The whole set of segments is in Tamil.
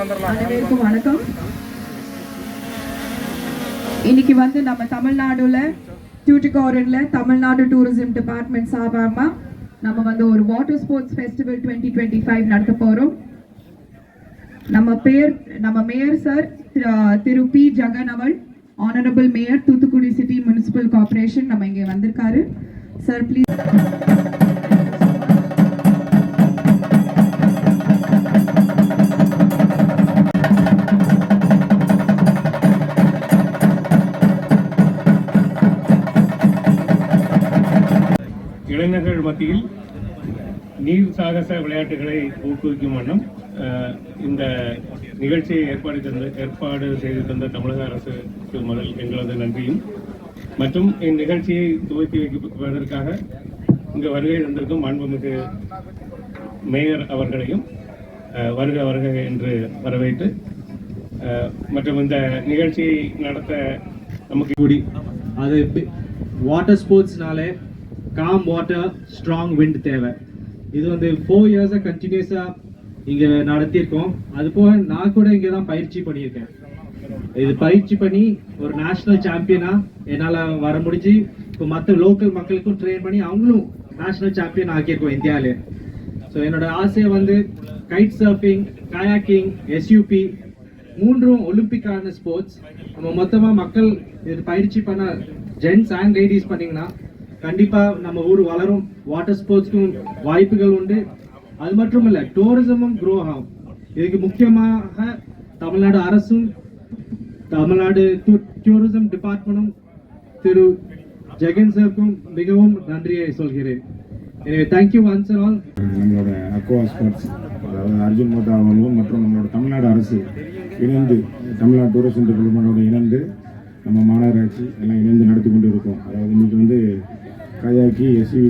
அனைவருக்கும் வணக்கம். இன்னைக்கு வந்து நம்ம தமிழ்நாடுல டியூட்டிகாரின்ல தமிழ்நாடு டூரிசம் டிபார்ட்மெண்ட் சார்பாக நம்ம வந்து ஒரு water sports festival twenty twenty five நடத்த போறோம். நம்ம பேர் நம்ம மேயர் சார் திரு பி. ஜெகன் அவள் honourable mayor Thoothukudi city municipal corporation நம்ம இங்கே வந்திருக்காரு. சார் ப்ளீஸ் இளைஞர்கள் மத்தியில் நீர் சாகச விளையாட்டுகளை ஊக்குவிக்கும் வண்ணம் இந்த நிகழ்ச்சியை ஏற்பாடு தந்த ஏற்பாடு செய்து தந்த தமிழக அரசுக்கு முதல் எங்களது நன்றியும். மற்றும் இந்நிகழ்ச்சியை துவக்கி வைப்பதற்காக இங்கு வருகை தந்திருக்கும் மாண்புமிகு மேயர் அவர்களையும் வருக வருக என்று வரவேற்று மற்றும் இந்த நிகழ்ச்சியை நடத்த நமக்கு கூடி. அது வாட்டர் ஸ்போர்ட்ஸ்னாலே காம் வாட்டர் ஸ்ட்ராங் விண்ட் தேவை. இது வந்து ஃபோர் இயர்ஸாக கண்டினியூஸாக இங்கே நடத்தியிருக்கோம். அது போக நான் கூட இங்கே தான் பயிற்சி பண்ணியிருக்கேன். இது பயிற்சி பண்ணி ஒரு நேஷனல் சாம்பியனாக என்னால் வர முடிஞ்சு இப்போ மற்ற லோக்கல் மக்களுக்கும் ட்ரெயின் பண்ணி அவங்களும் நேஷனல் சாம்பியன் ஆக்கியிருக்கோம் இந்தியாவிலே. ஸோ என்னோட ஆசையை வந்து கைட் சர்ஃபிங் கயாக்கிங் எஸ்யூபி மூன்றும் ஒலிம்பிக்கான ஸ்போர்ட்ஸ் நம்ம மொத்தமாக மக்கள் இது பயிற்சி பண்ண ஜென்ட்ஸ் அண்ட் லேடிஸ் பண்ணிங்கன்னா கண்டிப்பாக நம்ம ஊர் வளரும். வாட்டர் ஸ்போர்ட்ஸ்க்கும் வாய்ப்புகள் உண்டு. அது மட்டும் இல்லை டூரிசமும் க்ரோ ஆகும். இதுக்கு முக்கியமாக தமிழ்நாடு அரசும் தமிழ்நாடு டூரிசம் டிபார்ட்மெண்ட்டும் திரு ஜெகன் சாருக்கும் மிகவும் நன்றியை சொல்கிறேன். எனவே thank you once and all நம்மளோட அக்வா ஸ்போர்ட்ஸ் அதாவது அர்ஜுன் மோதா அவர்களும் மற்றும் நம்மளோட தமிழ்நாடு அரசு இணைந்து தமிழ்நாடு டூரிசம் டிபார்ட்மெண்டோட இணைந்து நம்ம மாநகராட்சி எல்லாம் இணைந்து நடத்தி கொண்டு இருக்கோம் அதாவது இன்னைக்கு வந்து கயாக்கி எஸ்யூ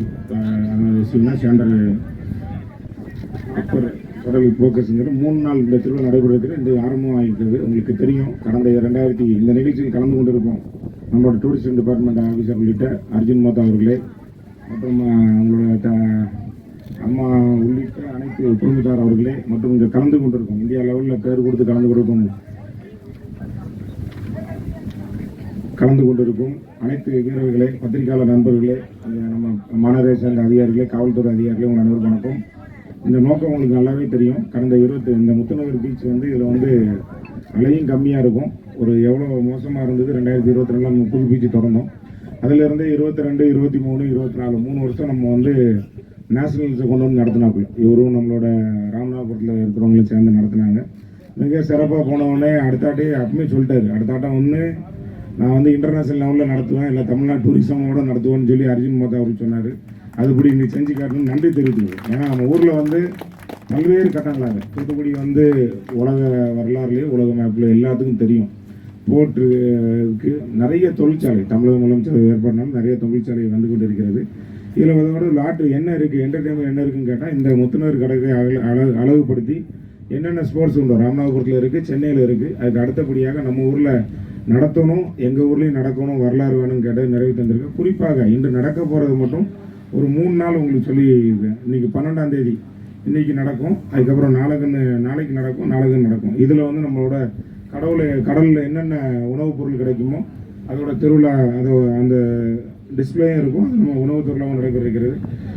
எஸ்யூனா சேண்டல். அப்பர் கடல் போக்கஸ்ங்கிற மூணு நாள் இந்த திருவிழா நடைபெறுகிறது இந்த ஆரம்பம் ஆகிருக்கிறது உங்களுக்கு தெரியும் கடந்த ரெண்டாயிரத்தி இந்த நிகழ்ச்சியில் கலந்து கொண்டிருக்கோம் நம்மளோட டூரிஸ்ட் டிபார்ட்மெண்ட் ஆஃபீஸர் உள்ளிட்ட அர்ஜுன் மோதா அவர்களே மற்றும் உங்களோட த- அம்மா உள்ளிட்ட அனைத்து குடும்பத்தார் அவர்களே மற்றும் இங்கே கலந்து கொண்டிருக்கோம். இந்தியா லெவலில் பேர் கொடுத்து கலந்து கொண்டிருக்கோம். கலந்து கொண்டிருக்கும் அனைத்து வீரர்களே பத்திரிகையாளர் நண்பர்களே நம்ம மாநகரை சேர்ந்த அதிகாரிகளே காவல்துறை அதிகாரிகளே உங்கள் அனைவரும் வணக்கம். இந்த நோக்கம் உங்களுக்கு நல்லாவே தெரியும். கடந்த இருபத்தி இந்த முத்துநகர் பீச் வந்து இதில் வந்து அலையும் கம்மியாக இருக்கும். ஒரு எவ்வளோ மோசமாக இருந்தது? ரெண்டாயிரத்தி இருபத்தி ரெண்டில் நம்ம புது பீச்சு திறந்தோம். அதிலிருந்து இருபத்தி ரெண்டு இருபத்தி மூணு இருபத்தி நாலு மூணு வருஷம் நம்ம வந்து நேஷனல்ஸை கொண்டு வந்து நடத்தினாப்புல. இவரும் நம்மளோட ராமநாதபுரத்தில் இருக்கிறவங்களும் சேர்ந்து நடத்தினாங்க. மிக சிறப்பாக போனவுடனே அடுத்தாட்டி அப்பமே சொல்லிட்டாரு. அடுத்தாட்டம் ஒன்று நான் வந்து இன்டர்நேஷனல் லெவலில் நடத்துவேன். இல்லை தமிழ்நாடு டூரிசமோட நடத்துவோன்னு சொல்லி அர்ஜுன் மோதா அவர் சொன்னார். அதுபடி இன்னைக்கு செஞ்சு காட்டணும்னு நன்றி தெரிவித்துக்கிறேன் ஏன்னா நம்ம ஊரில் வந்து பல்வேறு கட்டங்களாக தூத்துக்குடி வந்து உலக வரலாறுலேயே உலக மேப்பில் எல்லாத்துக்கும் தெரியும். போட்டு இருக்கு நிறைய தொழிற்சாலை தமிழக முதலமைச்சர் ஏற்பாடுனாலும் நிறைய தொழிற்சாலை வந்து கொண்டு இருக்கிறது இதில் அதோட லாட்டு என்ன இருக்குது என்டர்டெயின்மெண்ட் என்ன இருக்குன்னு கேட்டால் இந்த முத்துநர் கடையை அழகு அழகு அழகுபடுத்தி என்னென்ன ஸ்போர்ட்ஸ் உண்டோ ராமநாதபுரத்தில் இருக்குது சென்னையில் இருக்குது அதுக்கு அடுத்தபடியாக நம்ம ஊரில் நடத்தணும் எங்கள் ஊர்லேயும் நடக்கணும் வரலாறு வேணும்னு கேட்டு நிறைவு தந்திருக்கேன் குறிப்பாக இன்று நடக்க போகிறது மட்டும் ஒரு மூணு நாள் உங்களுக்கு சொல்லி இன்றைக்கி பன்னெண்டாம் தேதி இன்றைக்கி நடக்கும் அதுக்கப்புறம் நாளைக்குன்னு நாளைக்கு நடக்கும் நாளைக்கு நடக்கும். இதில் வந்து நம்மளோட கடவுளை கடலில் என்னென்ன உணவுப் பொருள் கிடைக்குமோ அதோட திருவிழா அது அந்த டிஸ்பிளேயும் இருக்கும் அது நம்ம உணவு திருவிழாவும் நடைபெற இருக்கிறது.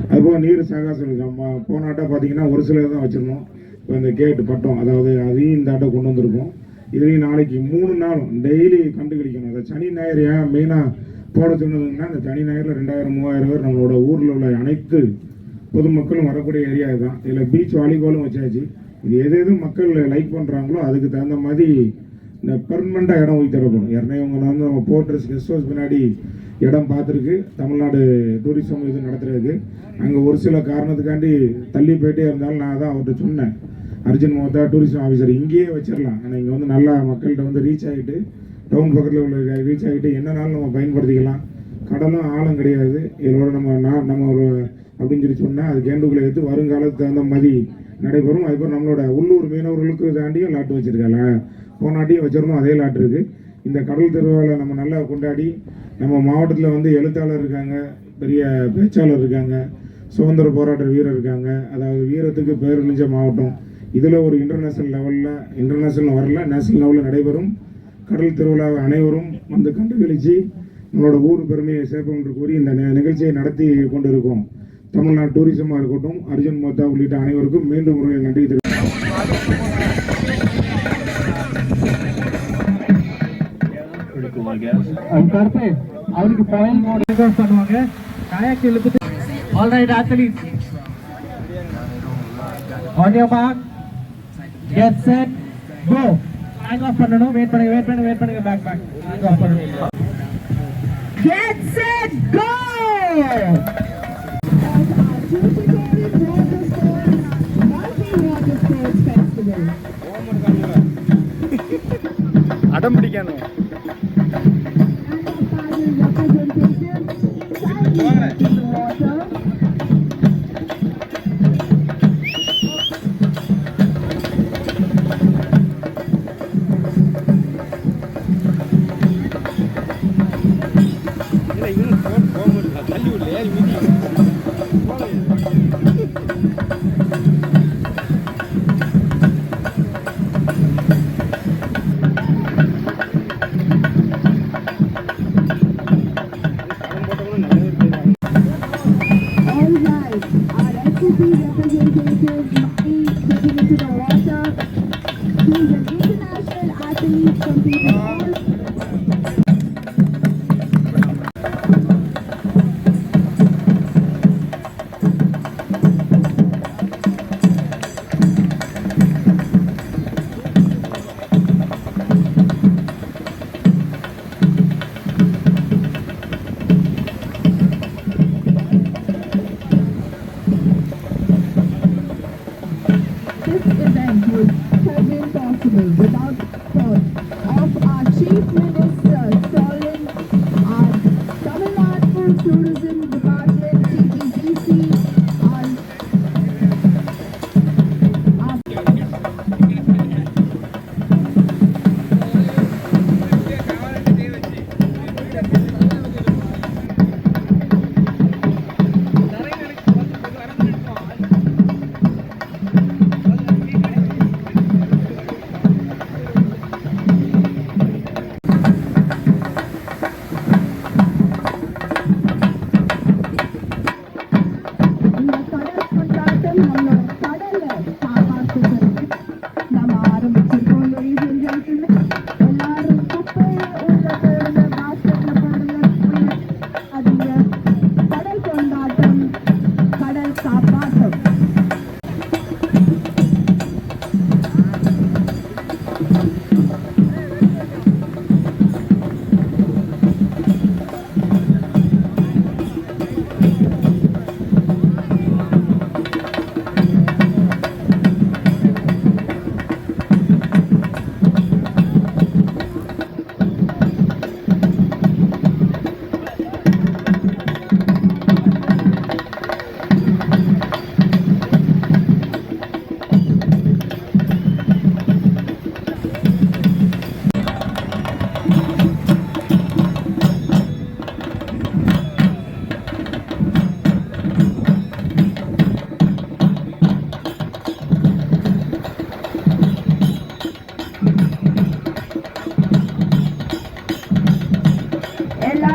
அதுபோக நீர் சகாசம் நம்ம போன பார்த்தீங்கன்னா ஒரு சிலர் தான் வச்சுருந்தோம். இப்போ இந்த கேட்டு பட்டம். அதாவது அதையும் இந்த ஆட்டை கொண்டு வந்திருக்கோம். இதுலேயும் நாளைக்கு மூணு நாளும் டெய்லி கண்டுபிடிக்கணும். அதை சனி ஞாயிறு ஏன் மெயினாக போட சொன்னதுன்னா இந்த சனி ஞாயிறில் ரெண்டாயிரம் மூவாயிரம் பேர் நம்மளோட ஊரில் உள்ள அனைத்து பொதுமக்களும் வரக்கூடிய ஏரியா தான் இதில் பீச் வாலிபாலும் வச்சாச்சு. இது எது எது மக்கள் லைக் பண்ணுறாங்களோ அதுக்கு தகுந்த மாதிரி இந்த பெர்மனண்ட்டாக இடம் ஒதுக்கி தரப்படும் ஏற்கனவே இவங்க வந்து நம்ம போர்ட்ரஸ் கெஸ்ட் ஹவுஸ் பின்னாடி இடம் பார்த்துருக்கு. தமிழ்நாடு டூரிசம் இது நடத்துறதுக்கு. அங்கே ஒரு சில காரணத்துக்காண்டி தள்ளி போயிட்டே இருந்தாலும் நான் தான் அவர்கிட்ட சொன்னேன். அர்ஜுன் மோத்தா டூரிசம் ஆஃபீஸர் இங்கேயே வச்சிடலாம் ஆனால் இங்கே வந்து நல்லா மக்கள்கிட்ட வந்து ரீச் ஆகிட்டு டவுன் பக்கத்தில் உள்ள ரீச் ஆகிட்டு என்னனாலும் நம்ம பயன்படுத்திக்கலாம். கடலும் ஆழம் கிடையாது. இதோட நம்ம நான் நம்ம ஒரு அப்படின்னு சொல்லி சொன்னால் அது கேண்டுக்குள்ளே எடுத்து வருங்காலத்துக்கு தகுந்த மாதிரி நடைபெறும். அதுக்கப்புறம் நம்மளோட உள்ளூர் மீனவர்களுக்கு தாண்டியும் லாட்டு வச்சிருக்காங்க. போனாட்டியும் வச்சிருந்தோம் அதே லாட்டு இருக்கு. இந்த கடல் திருவிழாவில் நம்ம நல்லா கொண்டாடி நம்ம மாவட்டத்தில் வந்து எழுத்தாளர் இருக்காங்க பெரிய பேச்சாளர் இருக்காங்க சுதந்திர போராட்ட வீரர் இருக்காங்க. அதாவது வீரத்துக்கு பேரழிஞ்ச மாவட்டம். இதில் ஒரு இன்டர்நேஷனல் லெவலில் இன்டர்நேஷனல் வரல நேஷனல் லெவலில் நடைபெறும். கடல் திருவிழாவை அனைவரும் வந்து கண்டுகளிச்சு நம்மளோட ஊர் பெருமையை சேர்ப்போம் என்று கூறி இந்த நிகழ்ச்சியை நடத்தி கொண்டிருக்கோம். தமிழ்நாடு டூரிசமாக இருக்கட்டும் அர்ஜுன் மோத்தா உள்ளிட்ட அனைவருக்கும் மீண்டும் ஒரு நன்றி தெரிவித்துக் கருப்பு அவருக்கு பாயில் மோட் பண்ணுவாங்க காயாக் இழுத்துட்டு all right athletes on your mark. get set go hang off பண்ணனும் வெயிட் பண்ணுங்க வெயிட் பண்ணுங்க வெயிட் பண்ணுங்க பேக் பேக் hang off பண்ணனும் Get set, go! அடம் பிடிக்கணும் 你知道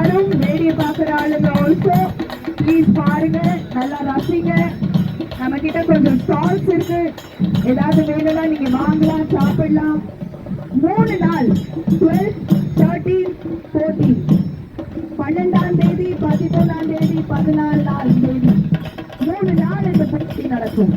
எல்லாரும் ரேடியோ பார்க்குற ஆளுங்க ஆல்சோ ப்ளீஸ் பாருங்க நல்லா ரசிங்க. நம்ம கிட்ட கொஞ்சம் ஸ்டால்ஸ் இருக்கு. ஏதாவது வேணும்னா நீங்க வாங்கலாம் சாப்பிடலாம். மூணு நாள் டுவெல் தேர்ட்டீன் ஃபோர்டீன் பன்னெண்டாம் தேதி பதிமூணாம் தேதி நாள் தேதி. மூணு நாள் இந்த பயிற்சி நடக்கும்.